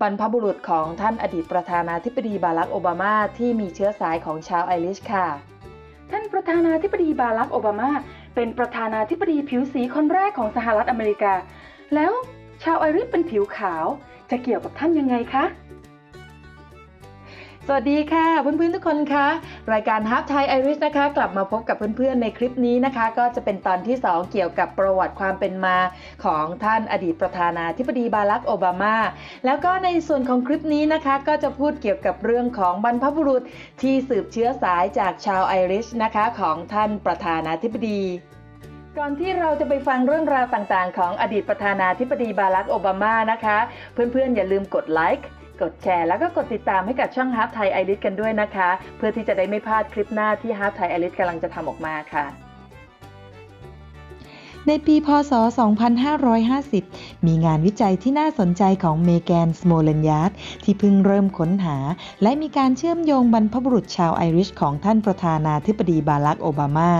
บรรพบุรุษของท่านอดีตประธานาธิบดีบารักโอบามาที่มีเชื้อสายของชาวไอริชค่ะ ท่านประธานาธิบดีบารักโอบามา เป็นประธานาธิบดีผิวสีคนแรกของสหรัฐอเมริกา แล้วชาวไอริชเป็นผิวขาว จะเกี่ยวกับท่านยังไงคะ สวัสดีค่ะเพื่อนๆทุกคนคะรายการฮับไทยไอริสนะคะ กลับมาพบกับเพื่อนๆในคลิปนี้นะคะ ก็จะเป็นตอนที่ 2 เกี่ยวกับประวัติความเป็นมาของท่านอดีตประธานาธิบดีบารักโอบามา แล้วก็ในส่วนของคลิปนี้นะคะ ก็จะพูดเกี่ยวกับเรื่องของบรรพบุรุษที่สืบเชื้อสายจากชาวไอริชนะคะของท่านประธานาธิบดีก่อนที่เราจะไปฟังเรื่องราวต่างๆ ของอดีตประธานาธิบดีบารักโอบามานะคะ เพื่อนๆอย่าลืมกดไลค์ กดแชร์แล้วก็กดติดตามให้กับช่องฮับไทยไอริสกันด้วยนะคะ เพื่อที่จะได้ไม่พลาดคลิปหน้าที่ฮับไทยไอริสกำลังจะทำออกมาค่ะในปี พศ 2550 มีงานวิจัยที่น่าสนใจของเมแกน สโมเลนยาร์ดที่เพิ่งเริ่มค้นหา และมีการเชื่อมโยงบรรพบุรุษชาวไอริชของท่านประธานาธิบดีบารักโอบามา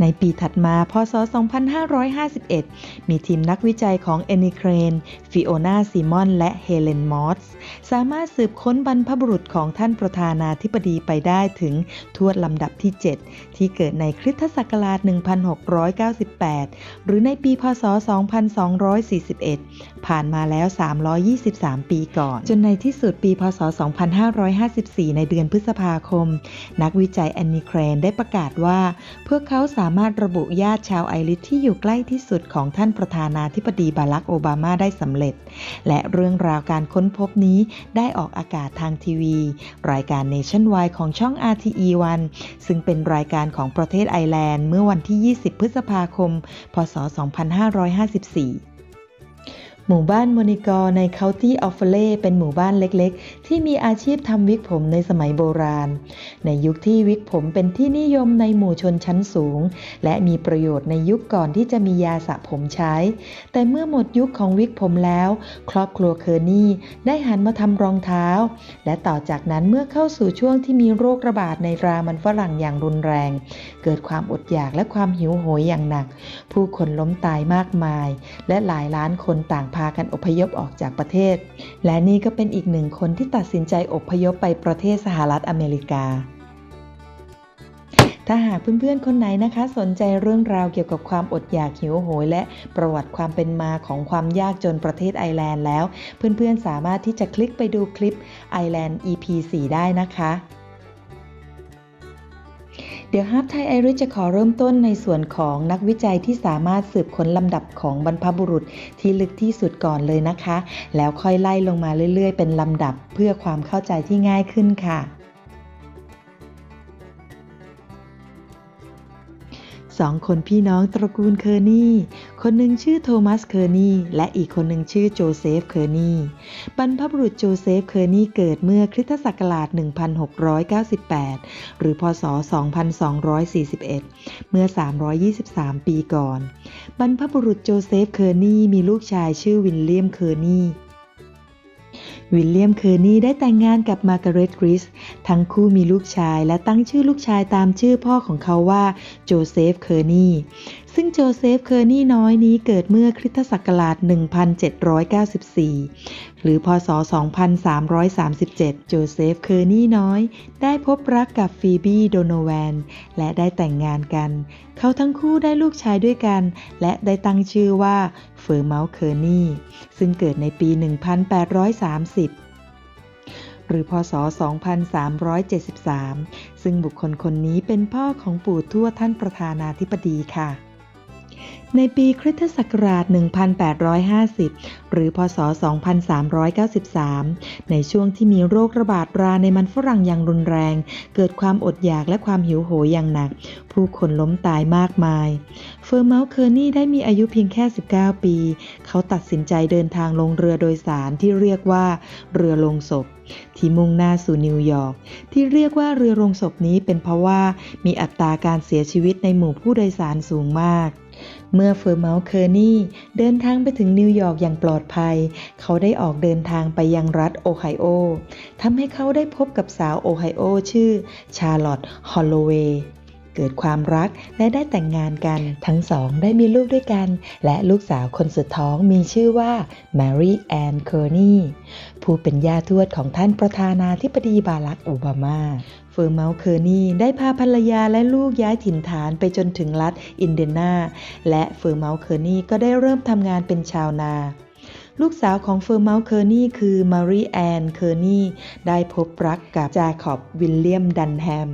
ในปีถัดมาพศ 2551 มีทีมนักวิจัยของเอนิเครน ฟิโอนาซิมอน และเฮเลนมอสสามารถสืบค้นบรรพบุรุษของท่านประธานาธิบดีไปได้ถึงทวดลำดับที่ 7 ที่เกิดในคริสตศักราช 1698 หรือในปีพศ 2241 ผ่านมาแล้ว 323 ปีก่อน จนในที่สุดปีพศ 2554 ในเดือนพฤษภาคม นักวิจัยแอนนิเครนได้ประกาศว่าพวกเขาสาามารถระบุญาติชาวไอริชที่อยู่ใกล้ที่สุดของท่านประธานาธิบดีบารักโอบามาได้สำเร็จ และเรื่องราวการค้นพบนี้ได้ออกอากาศทางทีวี รายการ Nationwide ของช่อง RTE1 ซึ่งเป็นรายการของประเทศไอร์แลนด์เมื่อวันที่ 20 พฤษภาคม พศ 2554 หมู่บ้านโมนิกอร์ในเคาน์ตี้ออฟเฟเลเป็นหมู่บ้านเล็กๆ ที่มีอาชีพทำวิกผมในสมัยโบราณ ในยุคที่วิกผมเป็นที่นิยมในหมู่ชนชั้นสูง และมีประโยชน์ในยุคก่อนที่จะมียาสระผมใช้ แต่เมื่อหมดยุคของวิกผมแล้ว ครอบครัวเคอร์นี่ได้หันมาทำรองเท้า และต่อจากนั้นเมื่อเข้าสู่ช่วงที่มีโรคระบาดในรามันฝรั่งอย่างรุนแรง เกิดความอดอยากและความหิวโหยอย่างหนัก ผู้คนล้มตายมากมาย และหลายล้านคนต่างพากันอพยพออกจากประเทศ และนี่ก็เป็นอีกหนึ่งคนที่ตัดสินใจอพยพไปประเทศสหรัฐอเมริกา ถ้าหากเพื่อนๆ คนไหนนะคะ สนใจเรื่องราวเกี่ยวกับความอดอยากหิวโหย และประวัติความเป็นมาของความยากจนประเทศไอร์แลนด์แล้ว เพื่อนๆ สามารถที่จะคลิกไปดูคลิป Island EP 4 ได้นะคะ ดี๋ยวฮับไทยไอริชจะขอเริ่มต้นในส่วนของนักวิจัยที่สามารถสืบค้นลำดับของบรรพบุรุษที่ลึกที่สุดก่อนเลยนะคะ แล้วค่อยไล่ลงมาเรื่อยๆ เป็นลำดับเพื่อความเข้าใจที่ง่ายขึ้นค่ะ สองคนพี่น้องตระกูลเคอร์นี่ คนหนึ่งชื่อโทมัสเคอร์นี่ และอีกคนหนึ่งชื่อโจเซฟเคอร์นี่บรรพบุรุษโจเซฟเคอร์นี่เกิดเมื่อคริสตศักราช 1698 หรือพศ 2241 เมื่อ 323 ปีก่อน บรรพบุรุษโจเซฟเคอร์นี่มีลูกชายชื่อวิลเลียมเคอร์นี่ วิลเลียมเคอร์นีได้แต่งงานกับมาร์กาเร็ตกริส ทั้งคู่มีลูกชายและตั้งชื่อลูกชายตามชื่อพ่อของเขาว่าโจเซฟเคอร์นีซึ่งโจเซฟเคอร์นีน้อยนี้เกิดเมื่อคริสตศักราช 1794 หรือพศ 2337 โจเซฟเคอร์นีน้อย ได้พบรักกับฟีบี้โดโนแวน และได้แต่งงานกัน เขาทั้งคู่ได้ลูกชายด้วยกัน และได้ตั้งชื่อว่าเฟอร์เมาส์เคอร์นีซึ่งเกิดในปี 1830หรือพศ 2373 ซึ่งบุคคลคนนี้เป็นพ่อของปู่ทั่วท่านประธานาธิบดีค่ะ ในปีคริสตศักราช 1850 หรือ พศ 2393 ในช่วงที่มีโรคระบาดราในมันฝรั่งอย่างรุนแรง เกิดความอดอยากและความหิวโหยอย่างหนัก ผู้คนล้มตายมากมาย เฟอร์เมาส์เคอร์นี่ได้มีอายุเพียงแค่ 19 ปี เขาตัดสินใจเดินทางลงเรือโดยสารที่เรียกว่า เรือลงศพที่มุ่งหน้าสู่นิวยอร์กที่เรียกว่าเรือลงศพนี้เป็นเพราะว่ามีอัตราการเสียชีวิตในหมู่ผู้โดยสารสูงมาก เมื่อเฟอร์เมาส์เคอร์นี่เดินทางไปถึงนิวยอร์กอย่างปลอดภัย เขาได้ออกเดินทางไปยังรัฐโอไฮโอทำให้เขาได้พบกับสาวโอไฮโอชื่อชาร์ลอตฮอลโลเวย์เกิดความรักและได้แต่งงานกัน ทั้งสองได้มีลูกด้วยกัน และลูกสาวคนสุดท้องมีชื่อว่า Mary Ann Kearney ผู้เป็นย่าทวดของท่านประธานาธิบดีบารักโอบามา ฟอร์เมาส์เคอร์นีได้พาภรรยาและลูกย้ายถิ่นฐานไปจนถึงรัฐอินเดียนา และเฟอร์เมาส์เคอร์นีก็ได้เริ่มทำงานเป็นชาวนาลูกสาวของเฟอร์เมาส์เคอร์นีคือมารีแอนเคอร์นีได้พบรักกับจาคอบวิลเลียมดันแฮม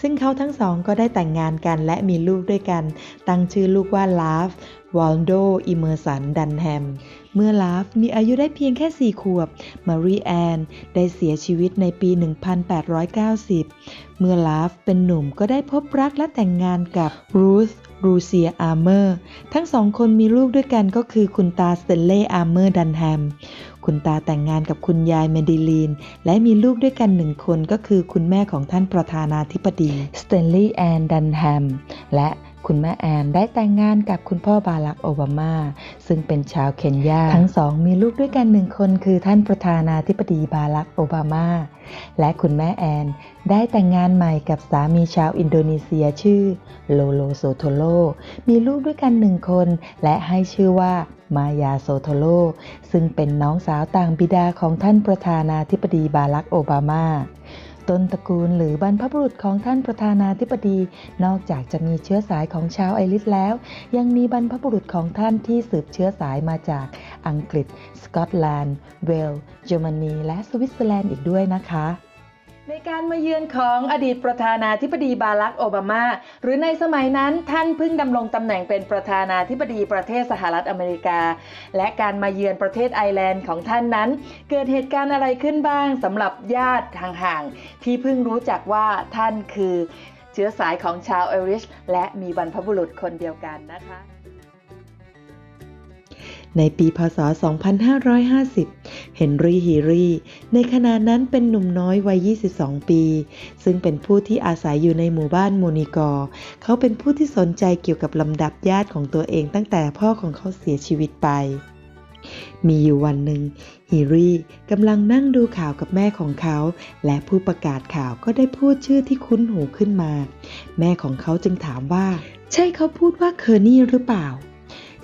ซึ่งเขาทั้งสองก็ได้แต่งงานกันและมีลูกด้วยกัน ตั้งชื่อลูกว่าลาฟ วอลโด อิเมอร์สัน ดันแฮม เมื่อลาฟมีอายุได้เพียงแค่ 4 ขวบ มารีแอน ได้เสียชีวิตในปี 1890 เมื่อลาฟเป็นหนุ่มก็ได้พบรักและแต่งงานกับรูธรูเซียอาร์เมอร์ ทั้งสองคนมีลูกด้วยกันก็คือคุณตาสเตนเล่อาร์เมอร์ ดันแฮม คุณตาแต่งงานกับคุณยายเมดิลีน และมีลูกด้วยกันหนึ่งคนก็คือคุณแม่ของท่านประธานาธิบดีสเตนลีย์แอน ดันแฮม และ คุณแม่แอนได้แต่งงานกับคุณพ่อบารักโอบามา ซึ่งเป็นชาวเคนยา ทั้งสองมีลูกด้วยกันหนึ่งคนคือท่านประธานาธิบดีบารักโอบามา และคุณแม่แอน ได้แต่งงานใหม่กับสามีชาวอินโดนีเซียชื่อโลโลโซโทโล มีลูกด้วยกันหนึ่งคน และให้ชื่อว่ามายาโซโทโล ซึ่งเป็นน้องสาวต่างบิดาของท่านประธานาธิบดีบารักโอบามา ต้นตระกูลหรือบรรพบุรุษของท่านประธานาธิบดี นอกจากจะมีเชื้อสายของชาวไอริสแล้ว ยังมีบรรพบุรุษของท่านที่สืบเชื้อสายมาจากอังกฤษ สกอตแลนด์ เวลส์เยอรมนี และสวิตเซอร์แลนด์อีกด้วยนะคะ ในการมาเยือนของอดีตประธานาธิบดีบารักโอบามา หรือในสมัยนั้นท่านเพิ่งดำรงตำแหน่งเป็นประธานาธิบดีประเทศสหรัฐอเมริกา และการมาเยือนประเทศไอร์แลนด์ของท่านนั้น เกิดเหตุการณ์อะไรขึ้นบ้างสำหรับญาติห่างๆที่เพิ่งรู้จักว่าท่านคือ เชื้อสายของชาวไอริชและมีบรรพบุรุษคนเดียวกันนะคะ ในปีพศ 2550 เฮนรี่ฮีรีในขณะนั้นเป็นหนุ่มน้อยวัย 22 ปี ซึ่งเป็นผู้ที่อาศัยอยู่ในหมู่บ้านโมนิกอร์เขาเป็นผู้ที่สนใจเกี่ยวกับลำดับญาติของตัวเองตั้งแต่พ่อของเขาเสียชีวิตไป มีอยู่วันหนึ่งฮีรีกำลังนั่งดูข่าวกับแม่ของเขา และผู้ประกาศข่าวก็ได้พูดชื่อที่คุ้นหูขึ้นมา แม่ของเขาจึงถามว่า ใช่เขาพูดว่าเคอร์นี่หรือเปล่า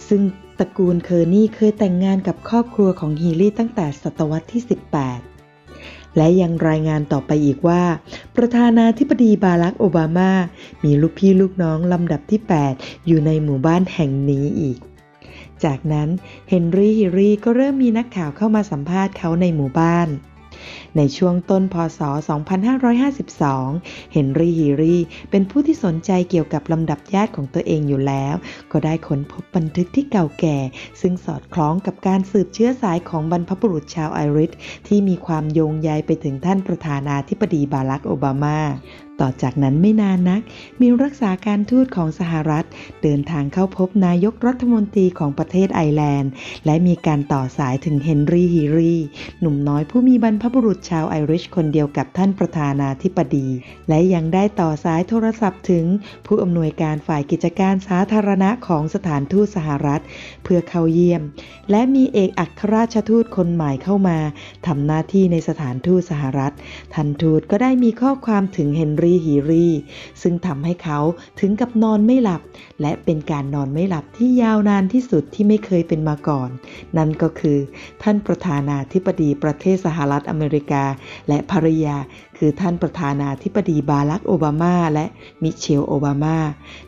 ซึ่ง ระกูลเคอร์นี่เคยแต่งงานกับครอบครัวของฮีลี่ตั้งแต่ศตวรรษที่ 18 และยังรายงานต่อไปอีกว่า ประธานาธิบดีบารักโอบามา มีลูกพี่ลูกน้องลำดับที่ 8 อยู่ในหมู่บ้านแห่งนี้อีกจากนั้นเฮนรี่ฮิรี่ก็เริ่มมีนักข่าวเข้ามาสัมภาษณ์เขาในหมู่บ้าน ในช่วงต้นพศ 2552 เฮนรี่ฮีรีเป็นผู้ที่สนใจเกี่ยวกับลำดับญาติของตัวเองอยู่แล้ว ก็ได้ค้นพบบันทึกที่เก่าแก่ ซึ่งสอดคล้องกับการสืบเชื้อสายของบรรพบุรุษชาวไอริชที่มีความโยงใยไปถึงท่านประธานาธิบดีบารักโอบามา ต่อจากนั้นไม่นานนัก มีรักษาการทูตของสหรัฐ เดินทางเข้าพบนายกรัฐมนตรีของประเทศไอร์แลนด์ และมีการต่อสายถึงเฮนรี่ฮีรีหนุ่มน้อยผู้มีบรรพบุรุษชาวไอริชคนเดียวกับท่านประธานาธิบดี และยังได้ต่อสายโทรศัพท์ถึงผู้อำนวยการฝ่ายกิจการสาธารณะของสถานทูตสหรัฐ เพื่อเข้าเยี่ยม และมีเอกอัครราชทูตคนใหม่เข้ามาทำหน้าที่ในสถานทูตสหรัฐทันทูตก็ได้มีข้อความถึงเฮนรี่ฮีรี ซึ่งทำให้เขาถึงกับนอนไม่หลับ และเป็นการนอนไม่หลับที่ยาวนานที่สุดที่ไม่เคยเป็นมาก่อน นั่นก็คือ ท่านประธานาธิบดีประเทศสหรัฐอเมริกา และภรรยา คือท่านประธานาธิบดีบารักโอบามาและมิเชลโอบามา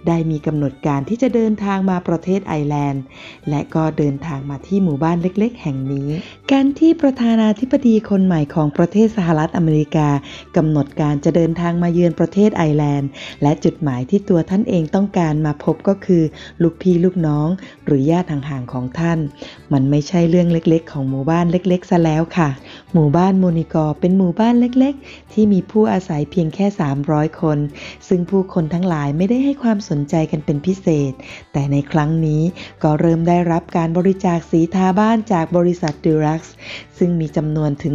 ได้มีกำหนดการที่จะเดินทางมาประเทศไอร์แลนด์ และก็เดินทางมาที่หมู่บ้านเล็ก ๆ แห่งนี้ การที่ประธานาธิบดีคนใหม่ของประเทศสหรัฐอเมริกากำหนดการจะเดินทางมาเยือนประเทศไอร์แลนด์ และจุดหมายที่ตัวท่านเองต้องการมาพบก็คือลูกพี่ลูกน้อง หรือญาติห่างๆของท่าน มันไม่ใช่เรื่องเล็ก ๆ ของหมู่บ้านเล็ก ๆ ซะแล้วค่ะ หมู่บ้านโมนิกอเป็นหมู่บ้านเล็ก ๆ ที่ที่มีผู้อาศัยเพียงแค่ 300 คน ซึ่งผู้คนทั้งหลายไม่ได้ให้ความสนใจกันเป็นพิเศษ แต่ในครั้งนี้ก็เริ่มได้รับการบริจาคสีทาบ้านจากบริษัทดูรักส์ซึ่งมีจำนวนถึง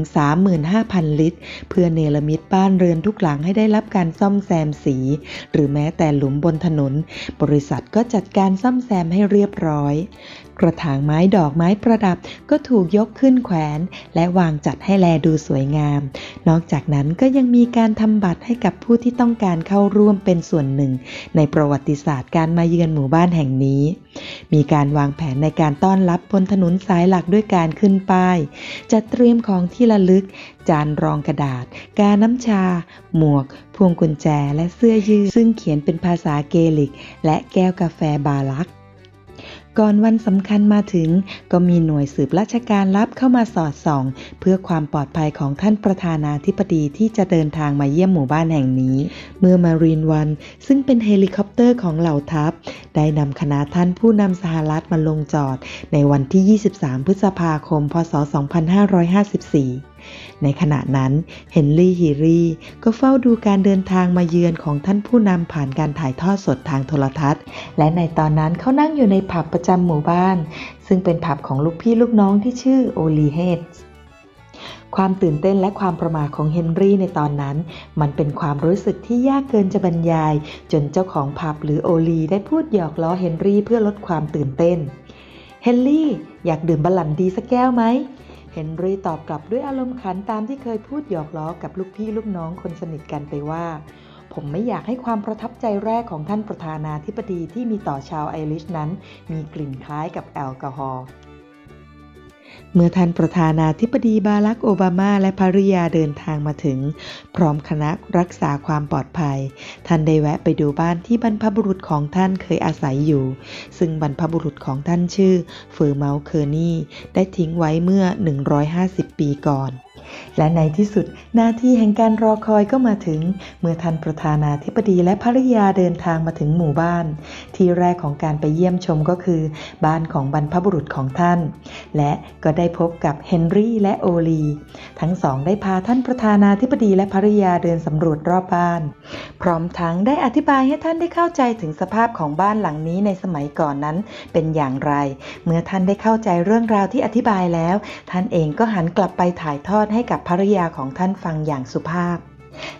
35,000 ลิตร เพื่อเนรมิตบ้านเรือนทุกหลังให้ได้รับการซ่อมแซมสี หรือแม้แต่หลุมบนถนน บริษัทก็จัดการซ่อมแซมให้เรียบร้อย กระถางไม้ดอกไม้ประดับก็ถูกยกขึ้นแขวน และวางจัดให้แลดูสวยงาม นอกจากนั้นก็ยังมีการทำบัตรให้กับผู้ที่ต้องการเข้าร่วมเป็นส่วนหนึ่ง ในประวัติศาสตร์การมาเยือนหมู่บ้านแห่งนี้ มีการวางแผนในการต้อนรับบนถนนสายหลักด้วยการขึ้นป้าย จัดเตรียมของที่ระลึก จานรองกระดาษ กาน้ำชา หมวก พวงกุญแจและเสื้อยืดซึ่งเขียนเป็นภาษาเกลิก และแก้วกาแฟบาลัก ก่อนวันสำคัญมาถึง ก็มีหน่วยสืบราชการลับเข้ามาสอดส่อง เพื่อความปลอดภัยของท่านประธานาธิบดีที่จะเดินทางมาเยี่ยมหมู่บ้านแห่งนี้ เมื่อมารีนวัน ซึ่งเป็นเฮลิคอปเตอร์ของเหล่าทัพ ได้นำคณะท่านผู้นำสหรัฐมาลงจอด ในวันที่ 23 พฤษภาคม พศ 2554ในขณะนั้นเฮนรี่ฮีรีก็เฝ้าดูการเดินทางมาเยือนของท่านผู้นำผ่านการถ่ายทอดสดทางโทรทัศน์ และในตอนนั้นเขานั่งอยู่ในผับประจำหมู่บ้าน ซึ่งเป็นผับของลูกพี่ลูกน้องที่ชื่อโอลีเฮดส์ความตื่นเต้นและความประหม่าของเฮนรี่ในตอนนั้น มันเป็นความรู้สึกที่ยากเกินจะบรรยาย จนเจ้าของผับหรือโอลีได้พูดหยอกล้อเฮนรี่เพื่อลดความตื่นเต้น เฮนรี่ อยากดื่มบัลลันดีสักแก้วไหม เฮนรี่ตอบกลับด้วยอารมณ์ขันตามที่เคยพูดหยอกล้อกับลูกพี่ลูกน้องคนสนิทกันไปว่า ผมไม่อยากให้ความประทับใจแรกของท่านประธานาธิบดีที่มีต่อชาวไอริชนั้น มีกลิ่นคล้ายกับแอลกอฮอล์ เมื่อท่านประธานาธิบดีบารักโอบามาและภริยาเดินทางมาถึง พร้อมคณะรักษาความปลอดภัย ท่านได้แวะไปดูบ้านที่บรรพบุรุษของท่านเคยอาศัยอยู่ ซึ่งบรรพบุรุษของท่านชื่อเฟอร์เมาเคอร์นีได้ทิ้งไว้เมื่อ 150 ปีก่อน และในที่สุดหน้าที่แห่งการรอคอยก็มาถึง เมื่อท่านประธานาธิบดีและภริยาเดินทางมาถึงหมู่บ้าน ที่แรกของการไปเยี่ยมชมก็คือ บ้านของบรรพบุรุษของท่าน และก็ได้พบกับเฮนรี่และโอลี ทั้งสองได้พาท่านประธานาธิบดีและภริยาเดินสำรวจรอบบ้าน พร้อมทั้งได้อธิบายให้ท่านได้เข้าใจถึงสภาพของบ้านหลังนี้ในสมัยก่อนนั้นเป็นอย่างไร เมื่อท่านได้เข้าใจเรื่องราวที่อธิบายแล้ว ท่านเองก็หันกลับไปถ่ายทอดให้กับภริยาของท่านฟังอย่างสุภาพ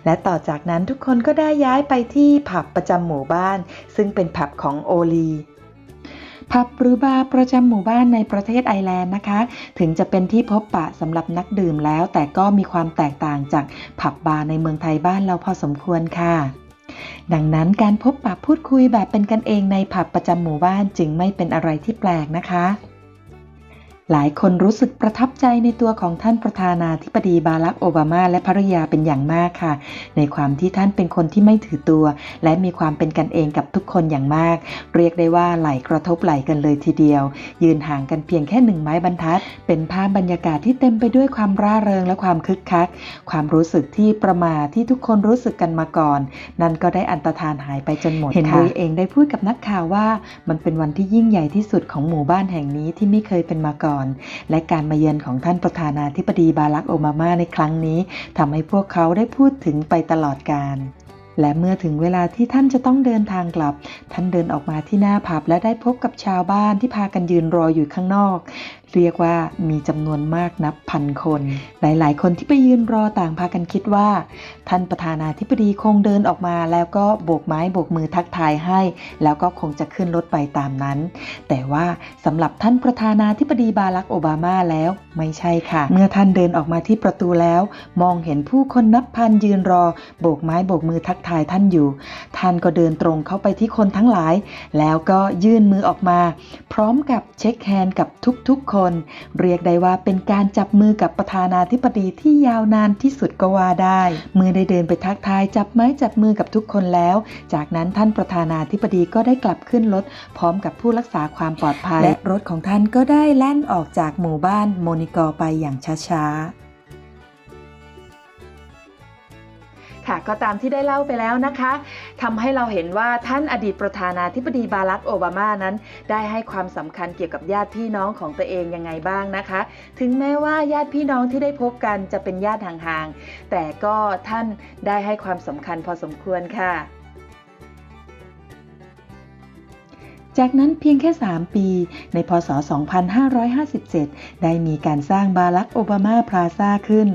และต่อจากนั้นทุกคนก็ได้ย้ายไปที่ผับประจำหมู่บ้าน ซึ่งเป็นผับของโอลี ผับหรือบาร์ประจำหมู่บ้านในประเทศไอร์แลนด์นะคะ ถึงจะเป็นที่พบปะสำหรับนักดื่มแล้ว แต่ก็มีความแตกต่างจากผับบาร์ในเมืองไทยบ้านเราพอสมควรค่ะดังนั้นการพบปะพูดคุยแบบเป็นกันเองในผับประจำหมู่บ้านจึงไม่เป็นอะไรที่แปลกนะคะ หลายคนรู้สึกประทับใจในตัวของท่านประธานาธิบดีบารักโอบามาและภรรยาเป็นอย่างมากค่ะ ในความที่ท่านเป็นคนที่ไม่ถือตัว และมีความเป็นกันเองกับทุกคนอย่างมาก เรียกได้ว่าไหลกระทบไหลกันเลยทีเดียว ยืนห่างกันเพียงแค่หนึ่งไม้บรรทัด เป็นภาพบรรยากาศที่เต็มไปด้วยความร่าเริงและความคึกคัก ความรู้สึกที่ประมาทที่ทุกคนรู้สึกกันมาก่อน นั่นก็ได้อันตรธานหายไปจนหมดเฮนรี่เองได้พูดกับนักข่าวว่า มันเป็นวันที่ยิ่งใหญ่ที่สุดของหมู่บ้านแห่งนี้ที่ไม่เคยเป็นมาก่อนและการมาเยือนของท่านประธานาธิบดีบารักโอบามาในครั้งนี้ทำให้พวกเขาได้พูดถึงไปตลอดกาลและเมื่อถึงเวลาที่ท่านจะต้องเดินทางกลับ ท่านเดินออกมาที่หน้าผับและได้พบกับชาวบ้านที่พากันยืนรออยู่ข้างนอก เรียกว่ามีจำนวนมากนับพันคน หลาย ๆ คนที่ไปยืนรอต่างพากันคิดว่า ท่านประธานาธิบดีคงเดินออกมา แล้วก็โบกไม้โบกมือทักทายให้ แล้วก็คงจะขึ้นรถไปตามนั้น แต่ว่าสำหรับท่านประธานาธิบดีบารักโอบามาแล้วไม่ใช่ค่ะ เมื่อท่านเดินออกมาที่ประตูแล้ว มองเห็นผู้คนนับพันยืนรอ โบกไม้โบกมือทักทายท่านอยู่ ท่านก็เดินตรงเข้าไปที่คนทั้งหลาย แล้วก็ยื่นมือออกมา พร้อมกับเช็คแฮนด์กับทุกๆคนเรียกได้ว่าเป็นการจับมือกับประธานาธิบดีที่ยาวนานที่สุดก็ว่าได้ เมื่อได้เดินไปทักทายจับไม้จับมือกับทุกคนแล้ว จากนั้นท่านประธานาธิบดีก็ได้กลับขึ้นรถพร้อมกับผู้รักษาความปลอดภัย และรถของท่านก็ได้แล่นออกจากหมู่บ้านโมนิกอไปอย่างช้าๆ ค่ะ ก็ตามที่ได้เล่าไปแล้วนะคะทำให้เราเห็นว่าท่านอดีตประธานาธิบดีบารักโอบามานั้น ได้ให้ความสำคัญเกี่ยวกับญาติพี่น้องของตัวเองยังไงบ้างนะคะ ถึงแม้ว่าญาติพี่น้องที่ได้พบกันจะเป็นญาติห่างๆแต่ก็ท่านได้ให้ความสำคัญพอสมควรค่ะ จากนั้นเพียงแค่ 3 ปี ในพศ 2557 ได้มีการสร้างบารักโอบามาพลาซ่าขึ้น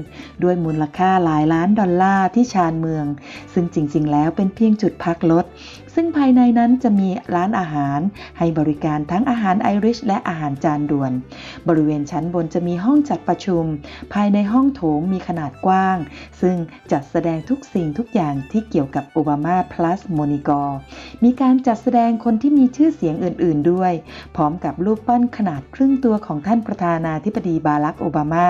ด้วยมูลค่าหลายล้านดอลลาร์ที่ชานเมือง ซึ่งจริง ๆ แล้วเป็นเพียงจุดพักรถ ซึ่งภายในนั้นจะมีร้านอาหาร ให้บริการทั้งอาหารไอริชและอาหารจานด่วน บริเวณชั้นบนจะมีห้องจัดประชุม ภายในห้องโถงมีขนาดกว้าง ซึ่งจัดแสดงทุกสิ่งทุกอย่างที่เกี่ยวกับโอบามา plus โมนิกอร์มีการจัดแสดงคนที่มีชื่อเสียงียงอื่น ๆ ด้วย พร้อมกับรูปปั้นขนาดครึ่งตัวของท่านประธานาธิบดีบารักโอบามา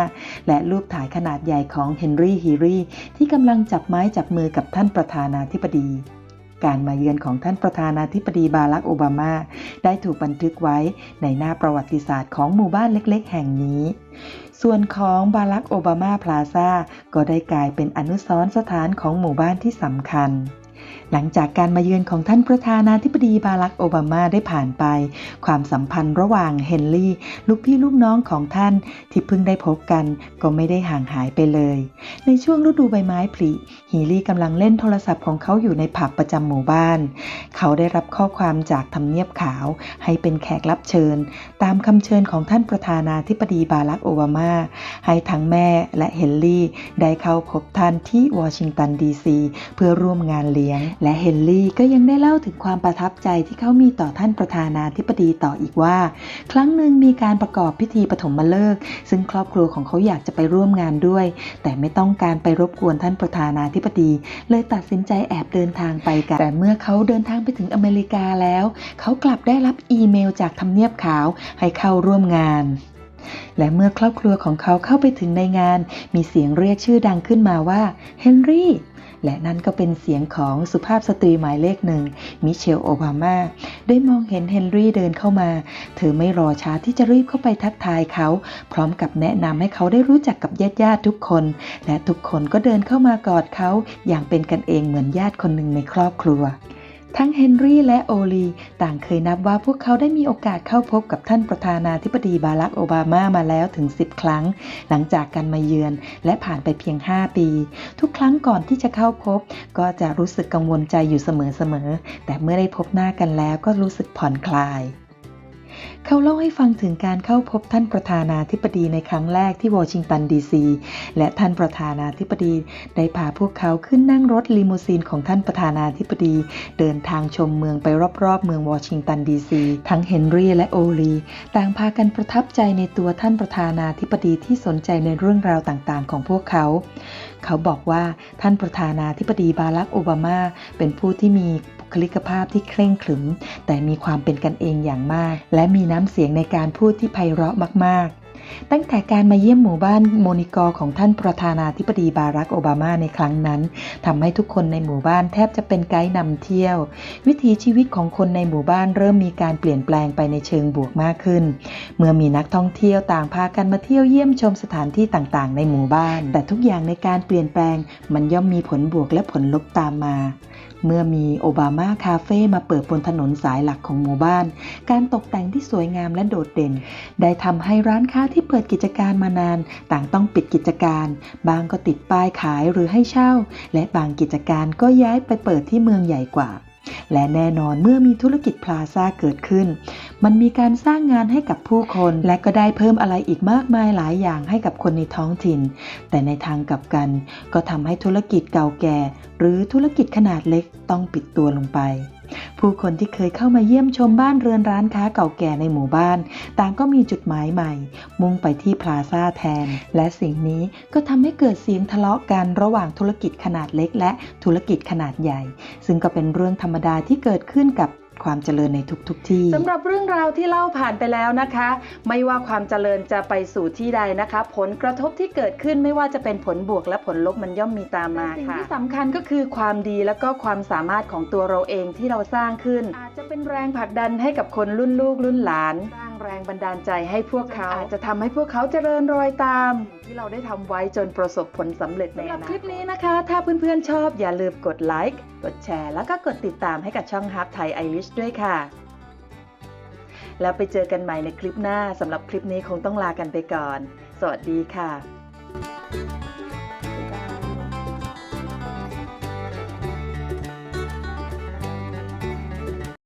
และรูปถ่ายขนาดใหญ่ของเฮนรี่ฮีรีที่กำลังจับไม้จับมือกับท่านประธานาธิบดีการมาเยือนของท่านประธานาธิบดีบารักโอบามา ได้ถูกบันทึกไว้ในหน้าประวัติศาสตร์ของหมู่บ้านเล็กๆ แห่งนี้ ส่วนของบารักโอบามาพลาซาก็ได้กลายเป็นอนุสรณ์สถานของหมู่บ้านที่สำคัญ หลังจากการมาเยือนของท่านประธานาธิบดีบารักโอบามาได้ผ่านไป ความสัมพันธ์ระหว่างเฮนรี่ ลูกพี่ลูกน้องของท่านที่เพิ่งได้พบกันก็ไม่ได้ห่างหายไปเลย ในช่วงฤดูใบไม้ผลิฮีรี่กำลังเล่นโทรศัพท์ของเขาอยู่ในผับประจำหมู่บ้าน เขาได้รับข้อความจากทำเนียบขาวให้เป็นแขกรับเชิญ ตามคำเชิญของท่านประธานาธิบดีบารักโอบามา ให้ทั้งแม่และเฮนรี่ได้เข้าพบท่านที่วอชิงตันดีซีเพื่อร่วมงานเลี้ยงและเฮนรี่ก็ยังได้เล่าถึงความประทับใจที่เขามีต่อท่านประธานาธิบดีต่ออีกว่า ครั้งหนึ่งมีการประกอบพิธีปฐมฤกษ์ซึ่งครอบครัวของเขาอยากจะไปร่วมงานด้วย แต่ไม่ต้องการไปรบกวนท่านประธานาธิบดี เลยตัดสินใจแอบเดินทางไปกัน แต่เมื่อเขาเดินทางไปถึงอเมริกาแล้ว เขากลับได้รับอีเมลจากทำเนียบขาวให้เข้าร่วมงานและเมื่อครอบครัวของเขาเข้าไปถึงในงาน มีเสียงเรียกชื่อดังขึ้นมาว่าเฮนรี่ และนั่นก็เป็นเสียงของสุภาพสตรีหมายเลขหนึ่งมิเชลโอบามาได้มองเห็นเฮนรี่เดินเข้ามา เธอไม่รอช้าที่จะรีบเข้าไปทักทายเขา พร้อมกับแนะนำให้เขาได้รู้จักกับญาติญาติทุกคน และทุกคนก็เดินเข้ามากอดเขาอย่างเป็นกันเองเหมือนญาติคนหนึ่งในครอบครัว ทั้งเฮนรี่และโอลี ต่างเคยนับว่าพวกเขาได้มีโอกาสเข้าพบกับท่านประธานาธิบดีบารักโอบามามาแล้วถึง 10 ครั้ง หลังจากการมาเยือนและผ่านไปเพียง 5 ปี ทุกครั้งก่อนที่จะเข้าพบ ก็จะรู้สึกกังวลใจอยู่เสมอๆแต่เมื่อได้พบหน้ากันแล้วก็รู้สึกผ่อนคลาย เขาเล่าให้ฟังถึงการเข้าพบท่านประธานาธิบดีในครั้งแรกที่วอชิงตันดีซี และท่านประธานาธิบดีได้พาพวกเขาขึ้นนั่งรถลิมูซีนของท่านประธานาธิบดี เดินทางชมเมืองไปรอบๆ เมืองวอชิงตันดีซี ทั้งเฮนรี่และโอลีต่างพากันประทับใจในตัวท่านประธานาธิบดีที่สนใจในเรื่องราวต่างๆ ของพวกเขา เขาบอกว่าท่านประธานาธิบดีบารักโอบามาเป็นผู้ที่มี คลิกภาพที่เคร่งขรึม แต่มีความเป็นกันเองอย่างมาก และมีน้ำเสียงในการพูดที่ไพเราะมาก ๆตั้งแต่การมาเยี่ยมหมู่บ้านโมนิกอของท่านประธานาธิบดีบารักโอบามาในครั้งนั้นทำให้ทุกคนในหมู่บ้านแทบจะเป็นไกด์นำเที่ยว วิถีชีวิตของคนในหมู่บ้านเริ่มมีการเปลี่ยนแปลงไปในเชิงบวกมากขึ้น เมื่อมีนักท่องเที่ยวต่างพากันมาเที่ยวเยี่ยมชมสถานที่ต่างๆ ในหมู่บ้าน แต่ทุกอย่างในการเปลี่ยนแปลงมันย่อมมีผลบวกและผลลบตามมา เมื่อมีโอบามาคาเฟ่มาเปิดบนถนนสายหลักของหมู่บ้าน การตกแต่งที่สวยงามและโดดเด่น ได้ทำให้ร้านค้าที่เปิดกิจการมานาน ต่างต้องปิดกิจการ บางก็ติดป้ายขายหรือให้เช่า และบางกิจการก็ย้ายไปเปิดที่เมืองใหญ่กว่า และแน่นอนเมื่อมีธุรกิจพลาซ่าเกิดขึ้น มันมีการสร้างงานให้กับผู้คน และก็ได้เพิ่มอะไรอีกมากมายหลายอย่างให้กับคนในท้องถิ่น แต่ในทางกลับกัน ก็ทำให้ธุรกิจเก่าแก่ หรือธุรกิจขนาดเล็กต้องปิดตัวลงไป ผู้คนที่เคยเข้ามาเยี่ยมชมบ้านเรือนร้านค้าเก่าแก่ในหมู่บ้าน ต่างก็มีจุดหมายใหม่ มุ่งไปที่พลาซ่าแทน และสิ่งนี้ก็ทำให้เกิดเสียงทะเลาะกันระหว่างธุรกิจขนาดเล็ก และธุรกิจขนาดใหญ่ ซึ่งก็เป็นเรื่องธรรมดาที่เกิดขึ้นกับ ความเจริญในทุกๆทที่สำหรับเรื่องราวที่เล่าผ่านไปแล้วนะคะ ไม่ว่าความเจริญจะไปสู่ที่ใดนะคะ ผลกระทบที่เกิดขึ้นไม่ว่าจะเป็นผลบวกและผลลบมันย่อมมีตามมาค่ะสิ่งที่สำคัญก็คือความดีและก็ความสามารถของตัวเราเองที่เราสร้างขึ้น อาจจะเป็นแรงผลักดันให้กับคนรุ่นลูกรุ่นหลานสร้าง แรงบันดาลใจให้พวกเขาอาจจะทำให้พวกเขาเจริญรอยตาม ที่เราได้ทำไว้จนประสบผลสำเร็จในอนาคตคลิปนี้นะคะ ถ้าเพื่อนๆชอบอย่าลืมกดไลค์กดแชร์ แล้วก็กดติดตามให้กับช่องฮับไทยไอริชด้วยค่ะ แล้วไปเจอกันใหม่ในคลิปหน้าสำหรับคลิปนี้คงต้องลากันไปก่อน สวัสดีค่ะ